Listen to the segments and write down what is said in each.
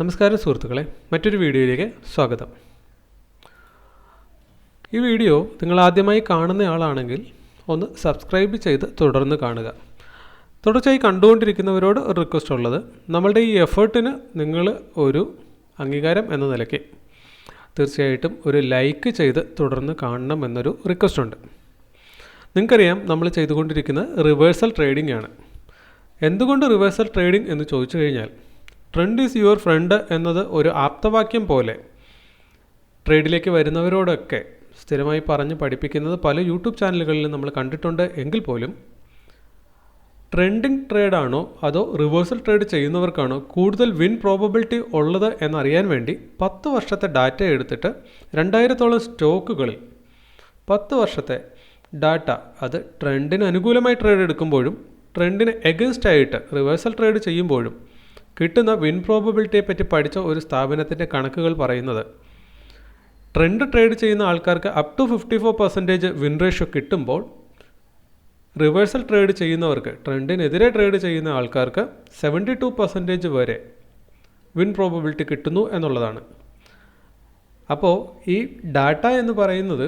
നമസ്കാരം സുഹൃത്തുക്കളെ മറ്റൊരു വീഡിയോയിലേക്ക് സ്വാഗതം. ഈ വീഡിയോ നിങ്ങൾ ആദ്യമായി കാണുന്ന ആളാണെങ്കിൽ ഒന്ന് സബ്സ്ക്രൈബ് ചെയ്ത് തുടർന്ന് കാണുക. തുടർച്ചയായി കണ്ടുകൊണ്ടിരിക്കുന്നവരോട് ഒരു റിക്വസ്റ്റ് ഉള്ളത് നമ്മളുടെ ഈ എഫേർട്ടിന് നിങ്ങൾ ഒരു അംഗീകാരം എന്ന നിലയ്ക്ക് തീർച്ചയായിട്ടും ഒരു ലൈക്ക് ചെയ്ത് തുടർന്ന് കാണണം എന്നൊരു റിക്വസ്റ്റ് ഉണ്ട്. നിങ്ങൾക്കറിയാം നമ്മൾ ചെയ്തുകൊണ്ടിരിക്കുന്നത് റിവേഴ്സൽ ട്രേഡിംഗ് ആണ്. എന്തുകൊണ്ട് റിവേഴ്സൽ ട്രേഡിംഗ് എന്ന് ചോദിച്ചു കഴിഞ്ഞാൽ ട്രെൻഡ് ഈസ് യുവർ ഫ്രണ്ട് എന്നത് ഒരു ആപ്തവാക്യം പോലെ. ട്രേഡിലേക്ക് വരുന്നവരോടൊക്കെ സ്ഥിരമായി പറഞ്ഞ് പഠിപ്പിക്കുന്നത് പല യൂട്യൂബ് ചാനലുകളിലും നമ്മൾ കണ്ടിട്ടുണ്ട് എങ്കിൽ പോലും ട്രെൻഡിങ് ട്രേഡാണോ അതോ റിവേഴ്സൽ ട്രേഡ് ചെയ്യുന്നവർക്കാണോ കൂടുതൽ വിൻ പ്രോബബിലിറ്റി ഉള്ളത് എന്നറിയാൻ വേണ്ടി പത്ത് വർഷത്തെ ഡാറ്റ എടുത്തിട്ട് രണ്ടായിരത്തോളം സ്റ്റോക്കുകളിൽ പത്ത് വർഷത്തെ ഡാറ്റ അത് ട്രെൻഡിന് അനുകൂലമായി ട്രേഡ് എടുക്കുമ്പോഴും ട്രെൻഡിന് എഗൻസ്റ്റ് ആയിട്ട് റിവേഴ്സൽ ട്രേഡ് ചെയ്യുമ്പോഴും കിട്ടുന്ന വിൻ പ്രോബബിലിറ്റിയെ പറ്റി പഠിച്ച ഒരു സ്ഥാപനത്തിന്റെ കണക്കുകൾ പറയുന്നത്. ട്രെൻഡ് ട്രേഡ് ചെയ്യുന്ന ആൾക്കാർക്ക് up to fifty four percentage win ratio കിട്ടുമ്പോൾ റിവേഴ്സൽ ട്രേഡ് ചെയ്യുന്നവർക്ക് ട്രെൻഡിനെതിരെ ട്രേഡ് ചെയ്യുന്ന ആൾക്കാർക്ക് സെവന്റി ടു പെർസെന്റേജ് വരെ വിൻ പ്രോബബിലിറ്റി കിട്ടുന്നു എന്നുള്ളതാണ്. അപ്പോൾ ഈ ഡാറ്റ എന്ന് പറയുന്നത്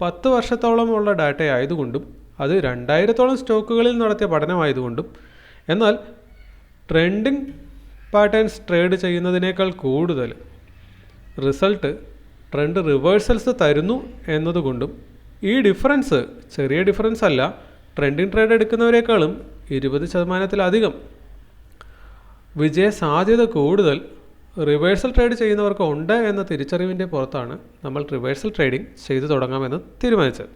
പത്ത് വർഷത്തോളമുള്ള ഡാറ്റ ആയതുകൊണ്ടും അത് രണ്ടായിരത്തോളം സ്റ്റോക്കുകളിൽ നടത്തിയ പഠനമായതുകൊണ്ടും എന്നാൽ ട്രെൻഡിങ് പാറ്റേൺസ് ട്രേഡ് ചെയ്യുന്നതിനേക്കാൾ കൂടുതൽ റിസൾട്ട് ട്രെൻഡ് റിവേഴ്സൽസ് തരുന്നു എന്നതുകൊണ്ടും ഈ ഡിഫറൻസ് ചെറിയ ഡിഫറൻസ് അല്ല ട്രെൻഡിങ് ട്രേഡ് എടുക്കുന്നവരെക്കാളും ഇരുപത് ശതമാനത്തിലധികം. വിജയ സാധ്യത കൂടുതൽ റിവേഴ്സൽ ട്രേഡ് ചെയ്യുന്നവർക്ക് ഉണ്ട് എന്ന തിരിച്ചറിവിന്റെ പുറത്താണ് നമ്മൾ റിവേഴ്സൽ ട്രേഡിംഗ് ചെയ്തു തുടങ്ങാമെന്ന് തീരുമാനിച്ചത്.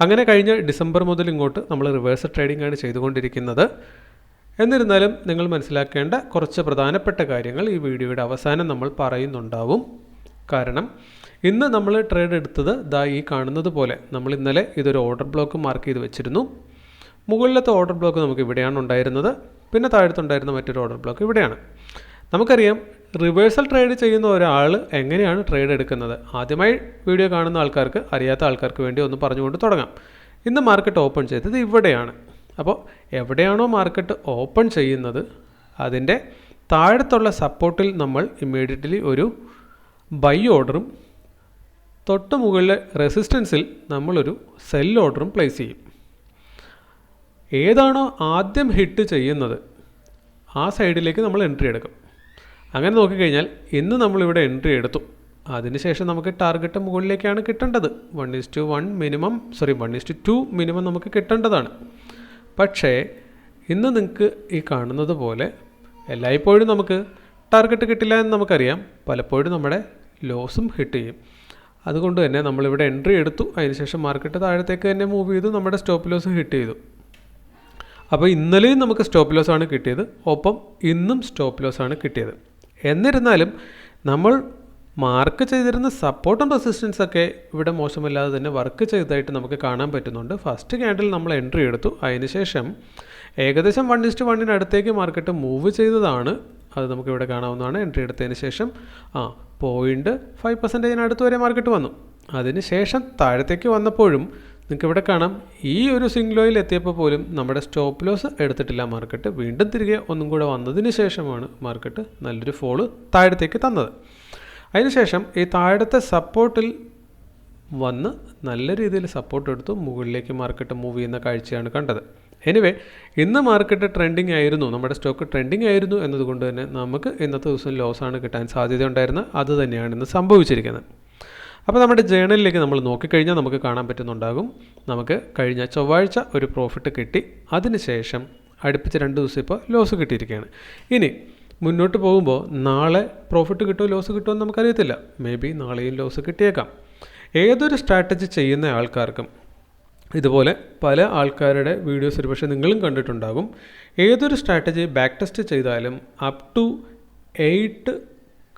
അങ്ങനെ കഴിഞ്ഞ ഡിസംബർ മുതൽ ഇങ്ങോട്ട് നമ്മൾ റിവേഴ്സൽ ട്രേഡിംഗ് ആണ് ചെയ്തുകൊണ്ടിരിക്കുന്നത്. എന്നിരുന്നാലും നിങ്ങൾ മനസ്സിലാക്കേണ്ട കുറച്ച് പ്രധാനപ്പെട്ട കാര്യങ്ങൾ ഈ വീഡിയോയുടെ അവസാനം നമ്മൾ പറയുന്നുണ്ടാവും. കാരണം ഇന്ന് നമ്മൾ ട്രേഡ് എടുത്തത് ദാ ഈ കാണുന്നത് പോലെ. നമ്മൾ ഇന്നലെ ഇതൊരു ഓർഡർ ബ്ലോക്ക് മാർക്ക് ചെയ്ത് വെച്ചിരുന്നു. മുകളിലത്തെ ഓർഡർ ബ്ലോക്ക് നമുക്ക് ഇവിടെയാണ് ഉണ്ടായിരുന്നത്. പിന്നെ താഴത്തുണ്ടായിരുന്ന മറ്റൊരു ഓർഡർ ബ്ലോക്ക് ഇവിടെയാണ്. നമുക്കറിയാം റിവേഴ്സൽ ട്രേഡ് ചെയ്യുന്ന ഒരാൾ എങ്ങനെയാണ് ട്രേഡ് എടുക്കുന്നത്? ആദ്യമായി വീഡിയോ കാണുന്ന ആൾക്കാർക്ക് അറിയാത്ത ആൾക്കാർക്ക് വേണ്ടി ഒന്ന് പറഞ്ഞുകൊണ്ട് തുടങ്ങാം. ഇന്ന് മാർക്കറ്റ് ഓപ്പൺ ചെയ്തത് ഇവിടെയാണ്. അപ്പോൾ എവിടെയാണോ മാർക്കറ്റ് ഓപ്പൺ ചെയ്യുന്നത് അതിന്റെ താഴത്തുള്ള സപ്പോർട്ടിൽ നമ്മൾ ഇമ്മീഡിയറ്റ്ലി ഒരു ബൈ ഓർഡറും തൊട്ട് മുകളിലെ റെസിസ്റ്റൻസിൽ നമ്മളൊരു സെൽ ഓർഡറും പ്ലേസ് ചെയ്യും. ഏതാണോ ആദ്യം ഹിറ്റ് ചെയ്യുന്നത് ആ സൈഡിലേക്ക് നമ്മൾ എൻട്രി എടുക്കും. അങ്ങനെ നോക്കിക്കഴിഞ്ഞാൽ ഇന്ന് നമ്മളിവിടെ എൻട്രി എടുത്തു. അതിനുശേഷം നമുക്ക് ടാർഗറ്റ് മുകളിലേക്കാണ് കിട്ടേണ്ടത്. One is to one minimum sorry one to two minimum നമുക്ക് കിട്ടേണ്ടതാണ്. പക്ഷേ ഇന്ന് നിങ്ങൾക്ക് ഈ കാണുന്നത് പോലെ എല്ലായ്പ്പോഴും നമുക്ക് ടാർഗറ്റ് കിട്ടില്ല എന്ന് നമുക്കറിയാം. പലപ്പോഴും നമ്മുടെ ലോസും ഹിറ്റ് ചെയ്യും. അതുകൊണ്ട് തന്നെ നമ്മളിവിടെ എൻട്രി എടുത്തു. അതിനുശേഷം മാർക്കറ്റ് താഴത്തേക്ക് തന്നെ മൂവ് ചെയ്തു. നമ്മുടെ സ്റ്റോപ്പ് ലോസ് ഹിറ്റ് ചെയ്തു. അപ്പോൾ ഇന്നലെയും നമുക്ക് സ്റ്റോപ്പ് ലോസ് ആണ് കിട്ടിയത്. ഒപ്പം ഇന്നും സ്റ്റോപ്പ് ലോസ് ആണ് കിട്ടിയത്. എന്നിരുന്നാലും നമ്മൾ മാർക്ക് ചെയ്തിരുന്ന സപ്പോർട്ടും റെസിസ്റ്റൻസ് ഒക്കെ ഇവിടെ മോശമില്ലാതെ തന്നെ വർക്ക് ചെയ്തതായിട്ട് നമുക്ക് കാണാൻ പറ്റുന്നുണ്ട്. ഫസ്റ്റ് ക്യാൻഡിൽ നമ്മൾ എൻട്രി എടുത്തു. അതിനുശേഷം ഏകദേശം വൺ ഇസ്റ്റ് വണ്ണിനടുത്തേക്ക് മാർക്കറ്റ് മൂവ് ചെയ്തതാണ്. അത് നമുക്ക് ഇവിടെ കാണാവുന്നതാണ്. എൻട്രി എടുത്തതിന് ശേഷം ആ പോയിന്റ് ഫൈവ് പെർസെന്റേജിനടുത്ത് വരെ മാർക്കറ്റ് വന്നു. അതിനുശേഷം താഴത്തേക്ക് വന്നപ്പോഴും നിങ്ങൾക്ക് ഇവിടെ കാണാം. ഈ ഒരു സിംഗ്ലോയിൽ എത്തിയപ്പോൾ പോലും നമ്മുടെ സ്റ്റോപ്പ് ലോസ് എടുത്തിട്ടില്ല മാർക്കറ്റ് വീണ്ടും തിരികെ ഒന്നും കൂടെ വന്നതിന് ശേഷമാണ് മാർക്കറ്റ് നല്ലൊരു ഫോൾ താഴത്തേക്ക് തന്നത്. അതിനുശേഷം ഈ താഴത്തെ സപ്പോർട്ടിൽ വന്ന് നല്ല രീതിയിൽ സപ്പോർട്ട് എടുത്തു. മുകളിലേക്ക് മാർക്കറ്റ് മൂവ് ചെയ്യുന്ന കാഴ്ചയാണ് കണ്ടത്. എനിവേ ഇന്ന് മാർക്കറ്റ് ട്രെൻഡിങ് ആയിരുന്നു. നമ്മുടെ സ്റ്റോക്ക് ട്രെൻഡിങ് ആയിരുന്നു എന്നതുകൊണ്ട് തന്നെ നമുക്ക് ഇന്നത്തെ ദിവസം ലോസാണ് കിട്ടാൻ സാധ്യത ഉണ്ടായിരുന്നത് അത് തന്നെയാണ് ഇന്ന് സംഭവിച്ചിരിക്കുന്നത്. അപ്പോൾ നമ്മുടെ ജേണലിലേക്ക് നമ്മൾ നോക്കിക്കഴിഞ്ഞാൽ നമുക്ക് കാണാൻ പറ്റുന്നുണ്ടാകും. നമുക്ക് കഴിഞ്ഞ ചൊവ്വാഴ്ച ഒരു പ്രോഫിറ്റ് കിട്ടി. അതിനുശേഷം അടുപ്പിച്ച് രണ്ട് ദിവസം ഇപ്പോൾ ലോസ് കിട്ടിയിരിക്കുകയാണ്. ഇനി മുന്നോട്ട് പോകുമ്പോൾ നാളെ പ്രോഫിറ്റ് കിട്ടുമോ ലോസ് കിട്ടുമോ എന്ന് നമുക്കറിയത്തില്ല. മേ ബി നാളെയും ലോസ് കിട്ടിയേക്കാം. ഏതൊരു സ്ട്രാറ്റജി ചെയ്യുന്ന ആൾക്കാർക്കും ഇതുപോലെ പല ആൾക്കാരുടെ വീഡിയോസ് ഒരുപക്ഷെ നിങ്ങളും കണ്ടിട്ടുണ്ടാകും. ഏതൊരു സ്ട്രാറ്റജി ബാക്ക് ടെസ്റ്റ് ചെയ്താലും up to eight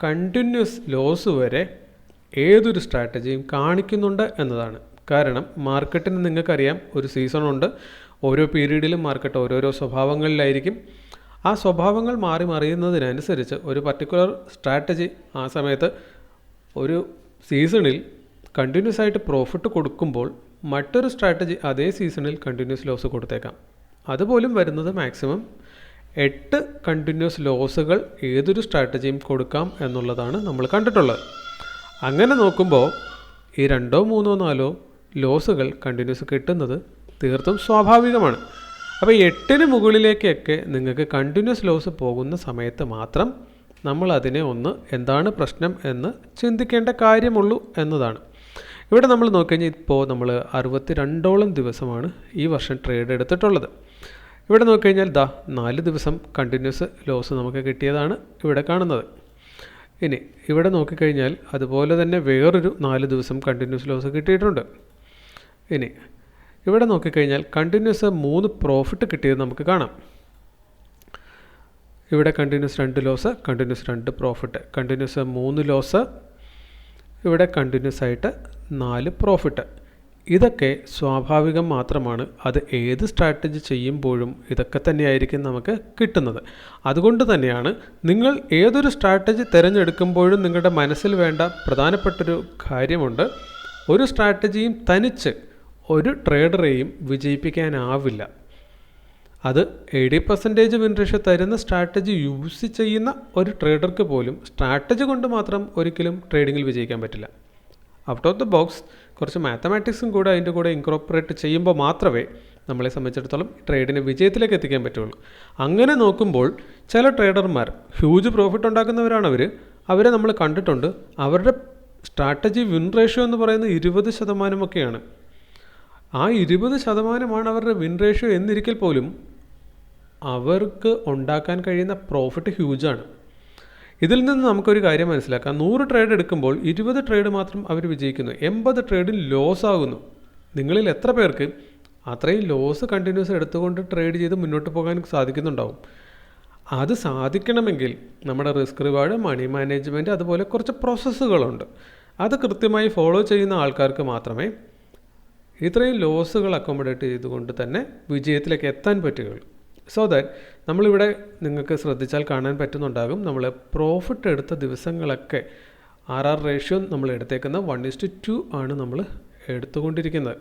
continuous loss വരെ ഏതൊരു സ്ട്രാറ്റജിയും കാണിക്കുന്നുണ്ട് എന്നതാണ്. കാരണം മാർക്കറ്റിന് നിങ്ങൾക്കറിയാം ഒരു സീസണുണ്ട് ഓരോ പീരീഡിലും മാർക്കറ്റ് ഓരോരോ സ്വഭാവങ്ങളിലായിരിക്കും. ആ സ്വഭാവങ്ങൾ മാറി മറിയുന്നതിനനുസരിച്ച് ഒരു പർട്ടിക്കുലർ സ്ട്രാറ്റജി ആ സമയത്ത് ഒരു സീസണിൽ കണ്ടിന്യൂസ് ആയിട്ട് പ്രോഫിറ്റ് കൊടുക്കുമ്പോൾ മറ്റൊരു സ്ട്രാറ്റജി അതേ സീസണിൽ കണ്ടിന്യൂസ് ലോസ് കൊടുത്തേക്കാം. അതുപോലും വരുന്നത് മാക്സിമം എട്ട് കണ്ടിന്യൂസ് ലോസുകൾ ഏതൊരു സ്ട്രാറ്റജിയും കൊടുക്കാം എന്നുള്ളതാണ് നമ്മൾ കണ്ടിട്ടുള്ളത്. അങ്ങനെ നോക്കുമ്പോൾ ഈ രണ്ടോ മൂന്നോ നാലോ ലോസുകൾ കണ്ടിന്യൂസ് കിട്ടുന്നത് തീർത്തും സ്വാഭാവികമാണ്. അപ്പോൾ എട്ടിന് മുകളിലേക്കൊക്കെ നിങ്ങൾക്ക് കണ്ടിന്യൂസ് ലോസ് പോകുന്ന സമയത്ത് മാത്രം നമ്മൾ അതിനെ ഒന്ന് എന്താണ് പ്രശ്നം എന്ന് ചിന്തിക്കേണ്ട കാര്യമുള്ളൂ എന്നതാണ്. ഇവിടെ നമ്മൾ നോക്കിക്കഴിഞ്ഞാൽ ഇപ്പോൾ നമ്മൾ അറുപത്തി രണ്ടോളം ദിവസമാണ് ഈ വർഷം ട്രേഡ് എടുത്തിട്ടുള്ളത്. ഇവിടെ നോക്കിക്കഴിഞ്ഞാൽ ദാ നാല് ദിവസം കണ്ടിന്യൂസ് ലോസ് നമുക്ക് കിട്ടിയതാണ് ഇവിടെ കാണുന്നത്. ഇനി ഇവിടെ നോക്കിക്കഴിഞ്ഞാൽ അതുപോലെ തന്നെ വേറൊരു നാല് ദിവസം കണ്ടിന്യൂസ് ലോസ് കിട്ടിയിട്ടുണ്ട്. ഇനി ഇവിടെ നോക്കിക്കഴിഞ്ഞാൽ കണ്ടിന്യൂസ് മൂന്ന് പ്രോഫിറ്റ് കിട്ടിയത് നമുക്ക് കാണാം. ഇവിടെ കണ്ടിന്യൂസ് രണ്ട് ലോസ് കണ്ടിന്യൂസ് രണ്ട് പ്രോഫിറ്റ് കണ്ടിന്യൂസ് മൂന്ന് ലോസ് ഇവിടെ കണ്ടിന്യൂസ് ആയിട്ട് നാല് പ്രോഫിറ്റ് ഇതൊക്കെ സ്വാഭാവികം മാത്രമാണ്. അത് ഏത് സ്ട്രാറ്റജി ചെയ്യുമ്പോഴും ഇതൊക്കെ തന്നെയായിരിക്കും നമുക്ക് കിട്ടുന്നത്. അതുകൊണ്ട് തന്നെയാണ് നിങ്ങൾ ഏതൊരു സ്ട്രാറ്റജി തിരഞ്ഞെടുക്കുമ്പോഴും നിങ്ങളുടെ മനസ്സിൽ വേണ്ട പ്രധാനപ്പെട്ടൊരു കാര്യമുണ്ട്. ഒരു സ്ട്രാറ്റജിയും തനിച്ച് ഒരു ട്രേഡറെയും വിജയിപ്പിക്കാനാവില്ല. അത് എയ്റ്റി പെർസെന്റേജ് വിൻ തരുന്ന സ്ട്രാറ്റജി യൂസ് ചെയ്യുന്ന ഒരു ട്രേഡർക്ക് പോലും സ്ട്രാറ്റജി കൊണ്ട് മാത്രം ഒരിക്കലും ട്രേഡിങ്ങിൽ വിജയിക്കാൻ പറ്റില്ല. ഔട്ട് ഓഫ് ദ ബോക്സ് കുറച്ച് മാത്തമാറ്റിക്സും കൂടെ അതിന്റെ കൂടെ ഇൻകോർപ്പറേറ്റ് ചെയ്യുമ്പോൾ മാത്രമേ നമ്മളെ സംബന്ധിച്ചിടത്തോളം ട്രേഡിനെ വിജയത്തിലേക്ക് എത്തിക്കാൻ പറ്റുള്ളൂ. അങ്ങനെ നോക്കുമ്പോൾ ചില ട്രേഡർമാർ ഹ്യൂജ് പ്രോഫിറ്റ് ഉണ്ടാക്കുന്നവരാണ് അവർ അവരെ നമ്മൾ കണ്ടിട്ടുണ്ട്. അവരുടെ സ്ട്രാറ്റജി വിൻ റേഷ്യോ എന്ന് പറയുന്നത് ഇരുപത് ശതമാനമൊക്കെയാണ് ആ ഇരുപത് ശതമാനമാണ് അവരുടെ വിൻ റേഷ്യോ എന്നിരിക്കൽ പോലും അവർക്ക് ഉണ്ടാക്കാൻ കഴിയുന്ന പ്രോഫിറ്റ് ഹ്യൂജാണ് ഇതിൽ നിന്ന് നമുക്കൊരു കാര്യം മനസ്സിലാക്കാം. നൂറ് ട്രേഡ് എടുക്കുമ്പോൾ ഇരുപത് ട്രേഡ് മാത്രം അവർ വിജയിക്കുന്നു. എൺപത് ട്രേഡിൽ ലോസ് ആകുന്നു. നിങ്ങളിൽ എത്ര പേർക്ക് അത്രയും ലോസ് കണ്ടിന്യൂസ് എടുത്തുകൊണ്ട് ട്രേഡ് ചെയ്ത് മുന്നോട്ട് പോകാൻ സാധിക്കുന്നുണ്ടാവും. അത് സാധിക്കണമെങ്കിൽ നമ്മുടെ റിസ്ക് റിവാർഡ് മണി മാനേജ്മെന്റ് അതുപോലെ കുറച്ച് പ്രോസസ്സുകളുണ്ട് അത് കൃത്യമായി ഫോളോ ചെയ്യുന്ന ആൾക്കാർക്ക് മാത്രമേ ഇത്രയും ലോസുകൾ അക്കോമഡേറ്റ് ചെയ്തുകൊണ്ട് തന്നെ വിജയത്തിലേക്ക് എത്താൻ പറ്റുകയുള്ളൂ. സോ ദാറ്റ് നമ്മളിവിടെ നിങ്ങൾക്ക് ശ്രദ്ധിച്ചാൽ കാണാൻ പറ്റുന്നുണ്ടാകും. നമ്മൾ പ്രോഫിറ്റ് എടുത്ത ദിവസങ്ങളൊക്കെ ആർ ആർ റേഷ്യോ നമ്മൾ എടുത്തേക്കുന്ന വൺ ഇസ്റ്റ് ടു ആണ് നമ്മൾ എടുത്തുകൊണ്ടിരിക്കുന്നത്.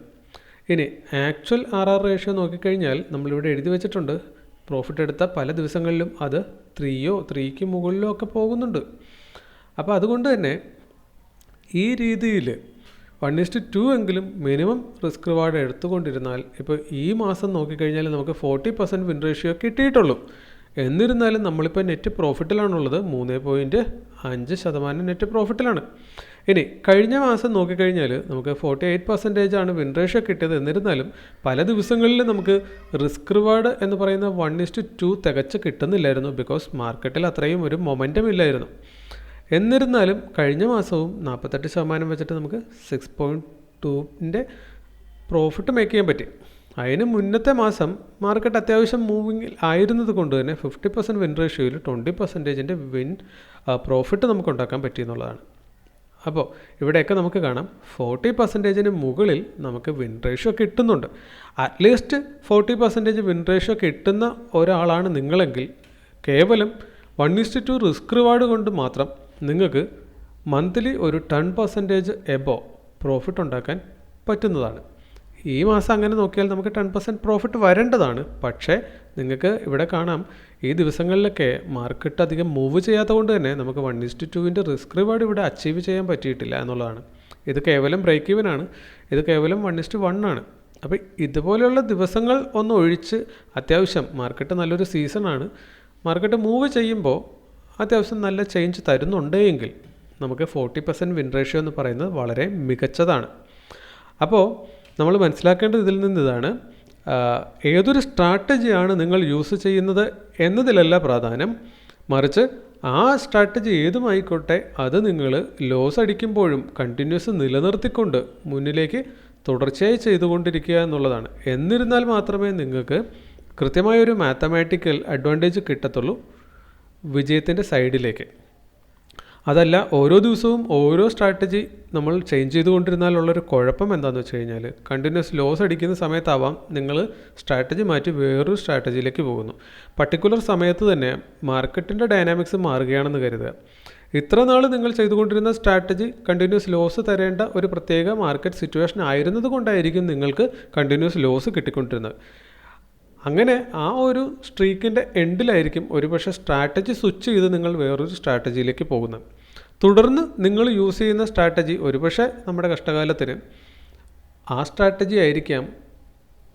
ഇനി ആക്ച്വൽ ആർ ആർ റേഷ്യോ നോക്കിക്കഴിഞ്ഞാൽ നമ്മളിവിടെ എഴുതി വെച്ചിട്ടുണ്ട്. പ്രോഫിറ്റ് എടുത്ത പല ദിവസങ്ങളിലും അത് ത്രീയോ ത്രീക്ക് മുകളിലോ ഒക്കെ പോകുന്നുണ്ട്. അപ്പോൾ അതുകൊണ്ട് തന്നെ ഈ രീതിയിൽ വൺ ഇസ്റ്റ് ടു എങ്കിലും മിനിമം റിസ്ക് റിവാർഡ് എടുത്തുകൊണ്ടിരുന്നാൽ ഇപ്പോൾ ഈ മാസം നോക്കിക്കഴിഞ്ഞാൽ നമുക്ക് ഫോർട്ടി പെർസെന്റ് വിൻ റേഷ്യോ കിട്ടിയിട്ടുള്ളൂ. എന്നിരുന്നാലും നമ്മളിപ്പോൾ നെറ്റ് പ്രോഫിറ്റിലാണുള്ളത് മൂന്ന് പോയിന്റ് അഞ്ച് ശതമാനം നെറ്റ് പ്രോഫിറ്റിലാണ് ഇനി കഴിഞ്ഞ മാസം നോക്കിക്കഴിഞ്ഞാൽ നമുക്ക് ഫോർട്ടി എയ്റ്റ് പെർസെന്റേജ് ആണ് വിൻ റേഷ്യോ കിട്ടിയത്. എന്നിരുന്നാലും പല ദിവസങ്ങളിൽ നമുക്ക് റിസ്ക് റിവാർഡ് എന്ന് പറയുന്ന വൺ ഇസ്റ്റ് ടു തികച്ച് കിട്ടുന്നില്ലായിരുന്നു. ബിക്കോസ് മാർക്കറ്റിൽ അത്രയും ഒരു മൊമെന്റം ഇല്ലായിരുന്നു. എന്നിരുന്നാലും കഴിഞ്ഞ മാസവും നാൽപ്പത്തെട്ട് ശതമാനം വെച്ചിട്ട് നമുക്ക് സിക്സ് പോയിന്റ് ടൂവിന്റെ പ്രോഫിറ്റ് മേക്ക് ചെയ്യാൻ പറ്റി. അതിന് മുന്നത്തെ മാസം മാർക്കറ്റ് അത്യാവശ്യം മൂവിങ്ങിൽ ആയിരുന്നത് കൊണ്ട് തന്നെ ഫിഫ്റ്റി പെർസെന്റ് വിൻ റേഷ്യോയിൽ ട്വന്റി പെർസെന്റേജിന്റെ വിൻ പ്രോഫിറ്റ് നമുക്ക് ഉണ്ടാക്കാൻ പറ്റി എന്നുള്ളതാണ്. അപ്പോൾ ഇവിടെയൊക്കെ നമുക്ക് കാണാം. ഫോർട്ടി പെർസെന്റേജിന് മുകളിൽ നമുക്ക് വിൻ റേഷ്യോ കിട്ടുന്നുണ്ട്. At least forty percentage win ratio കിട്ടുന്ന ഒരാളാണ് നിങ്ങളെങ്കിൽ കേവലം one is to two risk reward കൊണ്ട് മാത്രം നിങ്ങൾക്ക് മന്ത്ലി ഒരു ടെൻ പെർസെന്റേജ് എബോ പ്രോഫിറ്റ് ഉണ്ടാക്കാൻ പറ്റുന്നതാണ്. ഈ മാസം അങ്ങനെ നോക്കിയാൽ നമുക്ക് ടെൻ പെർസെന്റ് പ്രോഫിറ്റ് വരേണ്ടതാണ്. പക്ഷേ നിങ്ങൾക്ക് ഇവിടെ കാണാം ഈ ദിവസങ്ങളിലൊക്കെ മാർക്കറ്റ് അധികം മൂവ് ചെയ്യാത്ത കൊണ്ട് തന്നെ നമുക്ക് വൺ ഇസ്റ്റി ടുവിന്റെ റിസ്ക് റിവാർഡ് ഇവിടെ അച്ചീവ് ചെയ്യാൻ പറ്റിയിട്ടില്ല എന്നുള്ളതാണ്. ഇത് കേവലം ബ്രേക്ക് ഈവൻ ആണ്. ഇത് കേവലം വൺ ഇസ്റ്റ് വൺ ആണ്. അപ്പോൾ ഇതുപോലെയുള്ള ദിവസങ്ങൾ ഒന്ന് ഒഴിച്ച് അത്യാവശ്യം മാർക്കറ്റ് നല്ലൊരു സീസണാണ് മാർക്കറ്റ് മൂവ് ചെയ്യുമ്പോൾ അത്യാവശ്യം നല്ല ചേഞ്ച് തരുന്നുണ്ടെങ്കിൽ നമുക്ക് ഫോർട്ടി പെർസെന്റ് വിൻ റേഷ്യോ എന്ന് പറയുന്നത് വളരെ മികച്ചതാണ്. അപ്പോൾ നമ്മൾ മനസ്സിലാക്കേണ്ടത് ഇതിൽ നിന്ന് ഇതാണ് ഏതൊരു സ്ട്രാറ്റജിയാണ് നിങ്ങൾ യൂസ് ചെയ്യുന്നത് എന്നതിലല്ല പ്രാധാന്യം. മറിച്ച് ആ സ്ട്രാറ്റജി ഏതുമായിക്കോട്ടെ അത് നിങ്ങൾ ലോസ് അടിക്കുമ്പോഴും കണ്ടിന്യൂസ് നിലനിർത്തിക്കൊണ്ട് മുന്നിലേക്ക് തുടർച്ചയായി ചെയ്തുകൊണ്ടിരിക്കുക എന്നുള്ളതാണ്. എന്നിരുന്നാൽ മാത്രമേ നിങ്ങൾക്ക് കൃത്യമായൊരു മാത്തമാറ്റിക്കൽ അഡ്വാന്റേജ് കിട്ടത്തുള്ളൂ. വിജയത്തിന്റെ സൈഡിലേക്ക്. അതല്ല ഓരോ ദിവസവും ഓരോ സ്ട്രാറ്റജി നമ്മൾ ചേഞ്ച് ചെയ്തുകൊണ്ടിരുന്നാലുള്ളൊരു കുഴപ്പം എന്താണെന്ന് വെച്ച് കഴിഞ്ഞാൽ കണ്ടിന്യൂസ് ലോസ് അടിക്കുന്ന സമയത്താവാം നിങ്ങൾ സ്ട്രാറ്റജി മാറ്റി വേറൊരു സ്ട്രാറ്റജിയിലേക്ക് പോകുന്നു. പർട്ടിക്കുലർ സമയത്ത് തന്നെ മാർക്കറ്റിന്റെ ഡൈനാമിക്സ് മാറുകയാണെന്ന് കരുതുക. ഇത്ര നാൾ നിങ്ങൾ ചെയ്തുകൊണ്ടിരുന്ന സ്ട്രാറ്റജി കണ്ടിന്യൂസ് ലോസ് തരേണ്ട ഒരു പ്രത്യേക മാർക്കറ്റ് സിറ്റുവേഷൻ ആയിരുന്നത് കൊണ്ടായിരിക്കും നിങ്ങൾക്ക് കണ്ടിന്യൂസ് ലോസ് കിട്ടിക്കൊണ്ടിരുന്നത്. അങ്ങനെ ആ ഒരു സ്ട്രീക്കിന്റെ എൻഡിലായിരിക്കും ഒരുപക്ഷെ സ്ട്രാറ്റജി സ്വിച്ച് ചെയ്ത് നിങ്ങൾ വേറൊരു സ്ട്രാറ്റജിയിലേക്ക് പോകുന്നത്. തുടർന്ന് നിങ്ങൾ യൂസ് ചെയ്യുന്ന സ്ട്രാറ്റജി ഒരുപക്ഷെ നമ്മുടെ കഷ്ടകാലത്തിന് ആ സ്ട്രാറ്റജി ആയിരിക്കാം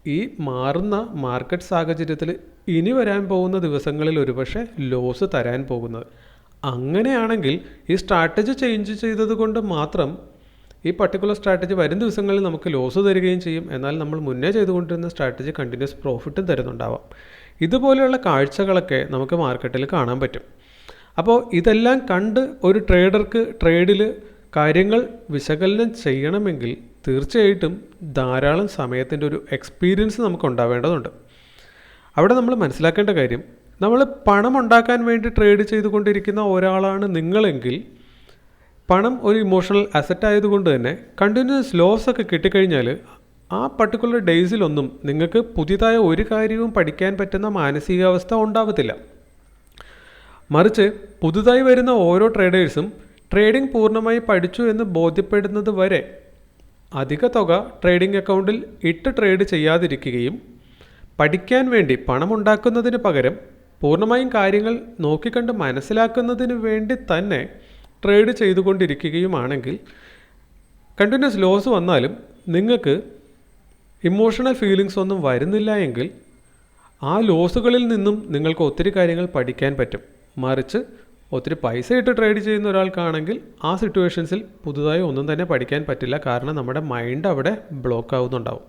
ഈ മാറുന്ന മാർക്കറ്റ് സാഹചര്യത്തിൽ ഇനി വരാൻ പോകുന്ന ദിവസങ്ങളിൽ ഒരുപക്ഷെ ലോസ് തരാൻ പോകുന്നത്. അങ്ങനെയാണെങ്കിൽ ഈ സ്ട്രാറ്റജി ചേഞ്ച് ചെയ്തത് കൊണ്ട് മാത്രം ഈ പർട്ടിക്കുലർ സ്ട്രാറ്റജി വരും ദിവസങ്ങളിൽ നമുക്ക് ലോസ് തരികയും ചെയ്യും. എന്നാൽ നമ്മൾ മുന്നേ ചെയ്തുകൊണ്ടിരുന്ന സ്ട്രാറ്റജി കണ്ടിന്യൂസ് പ്രോഫിറ്റും തരുന്നുണ്ടാവാം. ഇതുപോലെയുള്ള കാഴ്ചകളൊക്കെ നമുക്ക് മാർക്കറ്റിൽ കാണാൻ പറ്റും. അപ്പോൾ ഇതെല്ലാം കണ്ട് ഒരു ട്രേഡർക്ക് ട്രേഡിൽ കാര്യങ്ങൾ വിശകലനം ചെയ്യണമെങ്കിൽ തീർച്ചയായിട്ടും ധാരാളം സമയത്തിന്റെ ഒരു എക്സ്പീരിയൻസ് നമുക്ക് ഉണ്ടാവേണ്ടതുണ്ട്. അവിടെ നമ്മൾ മനസ്സിലാക്കേണ്ട കാര്യം നമ്മൾ പണം ഉണ്ടാക്കാൻ വേണ്ടി ട്രേഡ് ചെയ്തുകൊണ്ടിരിക്കുന്ന ഒരാളാണ് നിങ്ങളെങ്കിൽ പണം ഒരു ഇമോഷണൽ അസറ്റ് ആയതുകൊണ്ട് തന്നെ കണ്ടിന്യൂസ് ലോസ് ഒക്കെ കിട്ടിക്കഴിഞ്ഞാൽ ആ പർട്ടിക്കുലർ ഡേയ്സിലൊന്നും നിങ്ങൾക്ക് പുതിയതായ ഒരു കാര്യവും പഠിക്കാൻ പറ്റുന്ന മാനസികാവസ്ഥ ഉണ്ടാവത്തില്ല. മറിച്ച് പുതുതായി വരുന്ന ഓരോ ട്രേഡേഴ്സും ട്രേഡിംഗ് പൂർണമായി പഠിച്ചു എന്ന് ബോധ്യപ്പെടുന്നത് വരെ അധിക തുക ട്രേഡിംഗ് അക്കൗണ്ടിൽ ഇട്ട് ട്രേഡ് ചെയ്യാതിരിക്കുകയും പഠിക്കാൻ വേണ്ടി പണമുണ്ടാക്കുന്നതിന് പകരം പൂർണമായും കാര്യങ്ങൾ നോക്കിക്കണ്ട് മനസ്സിലാക്കുന്നതിന് വേണ്ടി തന്നെ ട്രേഡ് ചെയ്തുകൊണ്ടിരിക്കുകയുമാണെങ്കിൽ കണ്ടിന്യൂസ് ലോസ് വന്നാലും നിങ്ങൾക്ക് ഇമോഷണൽ ഫീലിങ്സ് ഒന്നും വരുന്നില്ല എങ്കിൽ ആ ലോസുകളിൽ നിന്നും നിങ്ങൾക്ക് ഒത്തിരി കാര്യങ്ങൾ പഠിക്കാൻ പറ്റും. മറിച്ച് ഒത്തിരി പൈസ ഇട്ട് ട്രേഡ് ചെയ്യുന്ന ഒരാൾക്കാണെങ്കിൽ ആ സിറ്റുവേഷൻസിൽ പുതുതായി ഒന്നും തന്നെ പഠിക്കാൻ പറ്റില്ല. കാരണം നമ്മുടെ മൈൻഡ് അവിടെ ബ്ലോക്ക് ആവുന്നുണ്ടാവും.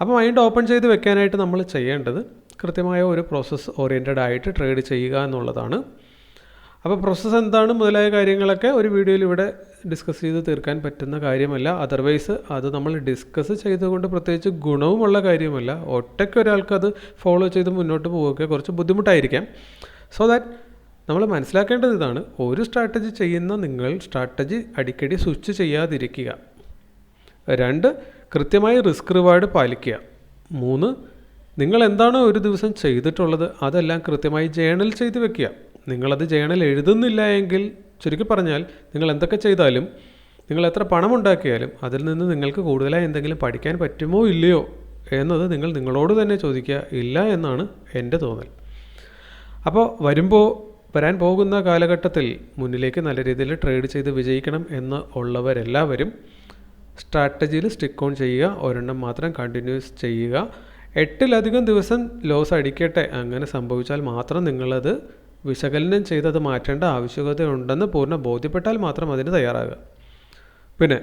അപ്പോൾ മൈൻഡ് ഓപ്പൺ ചെയ്ത് വെക്കാനായിട്ട് നമ്മൾ ചെയ്യേണ്ടത് കൃത്യമായ ഒരു പ്രോസസ്സ് ഓറിയന്റഡ് ആയിട്ട് ട്രേഡ് ചെയ്യുക എന്നുള്ളതാണ്. അപ്പോൾ പ്രോസസ്സ് എന്താണ് മുതലായ കാര്യങ്ങളൊക്കെ ഒരു വീഡിയോയിൽ ഇവിടെ ഡിസ്കസ് ചെയ്ത് തീർക്കാൻ പറ്റുന്ന കാര്യമല്ല. അതർവൈസ് അത് നമ്മൾ ഡിസ്കസ് ചെയ്തുകൊണ്ട് പ്രത്യേകിച്ച് ഗുണവുമുള്ള കാര്യമല്ല. ഒറ്റയ്ക്ക് ഒരാൾക്ക് അത് ഫോളോ ചെയ്ത് മുന്നോട്ട് പോവുക കുറച്ച് ബുദ്ധിമുട്ടായിരിക്കാം. സോ ദാറ്റ് നമ്മൾ മനസ്സിലാക്കേണ്ടത് ഇതാണ്. ഒരു സ്ട്രാറ്റജി ചെയ്യുന്ന നിങ്ങൾ സ്ട്രാറ്റജി അടിക്കടി സ്വിച്ച് ചെയ്യാതിരിക്കുക. രണ്ട് കൃത്യമായി റിസ്ക് റിവാർഡ് പാലിക്കുക. മൂന്ന് നിങ്ങൾ എന്താണോ ഒരു ദിവസം ചെയ്തിട്ടുള്ളത് അതെല്ലാം കൃത്യമായി ജേണൽ ചെയ്ത് വെക്കുക. നിങ്ങളത് ജേണൽ എഴുതുന്നില്ല എങ്കിൽ ചുരുക്കി പറഞ്ഞാൽ നിങ്ങൾ എന്തൊക്കെ ചെയ്താലും നിങ്ങൾ എത്ര പണം ഉണ്ടാക്കിയാലും അതിൽ നിന്ന് നിങ്ങൾക്ക് കൂടുതലായി എന്തെങ്കിലും പഠിക്കാൻ പറ്റുമോ ഇല്ലയോ എന്നത് നിങ്ങൾ നിങ്ങളോട് തന്നെ ചോദിക്കുക ഇല്ല എന്നാണ് എന്റെ തോന്നൽ. അപ്പോൾ വരുമ്പോൾ വരാൻ പോകുന്ന കാലഘട്ടത്തിൽ മുന്നിലേക്ക് നല്ല രീതിയിൽ ട്രേഡ് ചെയ്ത് വിജയിക്കണം എന്ന് ഉള്ളവരെല്ലാവരും സ്ട്രാറ്റജിയിൽ സ്റ്റിക്ക് ഓൺ ചെയ്യുക ഒരെണ്ണം മാത്രം കണ്ടിന്യൂസ് ചെയ്യുക. എട്ടിലധികം ദിവസം ലോസ് അടിക്കട്ടെ അങ്ങനെ സംഭവിച്ചാൽ മാത്രം നിങ്ങളത് വിശകലനം ചെയ്തത് മാറ്റേണ്ട ആവശ്യകതയുണ്ടെന്ന് പൂർണ ബോധ്യപ്പെട്ടാൽ മാത്രം അതിന് തയ്യാറാകുക. പിന്നെ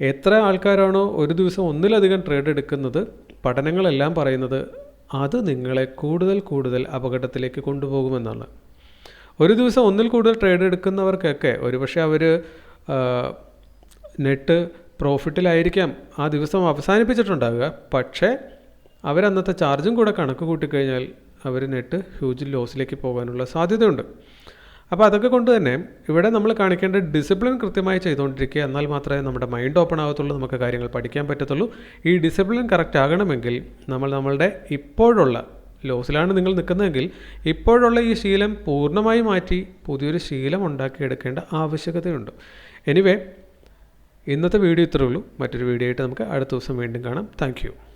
എത്ര ആൾക്കാരാണോ ഒരു ദിവസം ഒന്നിലധികം ട്രേഡ് എടുക്കുന്നത് പഠനങ്ങളെല്ലാം പറയുന്നത് അത് നിങ്ങളെ കൂടുതൽ കൂടുതൽ അപകടത്തിലേക്ക് കൊണ്ടുപോകുമെന്നാണ്. ഒരു ദിവസം ഒന്നിൽ കൂടുതൽ ട്രേഡ് എടുക്കുന്നവർക്കൊക്കെ ഒരുപക്ഷെ അവർ നെറ്റ് പ്രോഫിറ്റിലായിരിക്കാം ആ ദിവസം അവസാനിപ്പിച്ചിട്ടുണ്ടാകുക പക്ഷേ അവരന്നത്തെ ചാർജും കൂടെ കണക്ക് കൂട്ടിക്കഴിഞ്ഞാൽ അവർ നെറ്റ് ഹ്യൂജ് ലോസിലേക്ക് പോകാനുള്ള സാധ്യതയുണ്ട്. അപ്പോൾ അതൊക്കെ കൊണ്ട് തന്നെ ഇവിടെ നമ്മൾ കാണിക്കേണ്ട ഡിസിപ്ലിൻ കൃത്യമായി ചെയ്തുകൊണ്ടിരിക്കുക. എന്നാൽ മാത്രമേ നമ്മുടെ മൈൻഡ് ഓപ്പൺ ആകത്തുള്ളൂ നമുക്ക് കാര്യങ്ങൾ പഠിക്കാൻ പറ്റത്തുള്ളൂ. ഈ ഡിസിപ്ലിൻ കറക്റ്റ് ആകണമെങ്കിൽ നമ്മൾ നമ്മളുടെ ഇപ്പോഴുള്ള ലോസിലാണ് നിങ്ങൾ നിൽക്കുന്നതെങ്കിൽ ഇപ്പോഴുള്ള ഈ ശീലം പൂർണമായി മാറ്റി പുതിയൊരു ശീലം ഉണ്ടാക്കിയെടുക്കേണ്ട ആവശ്യകതയുണ്ട്. എനിവേ ഇന്നത്തെ വീഡിയോ ഇത്രയേ ഉള്ളൂ. മറ്റൊരു വീഡിയോ ആയിട്ട് നമുക്ക് അടുത്ത ദിവസം വീണ്ടും കാണാം. താങ്ക്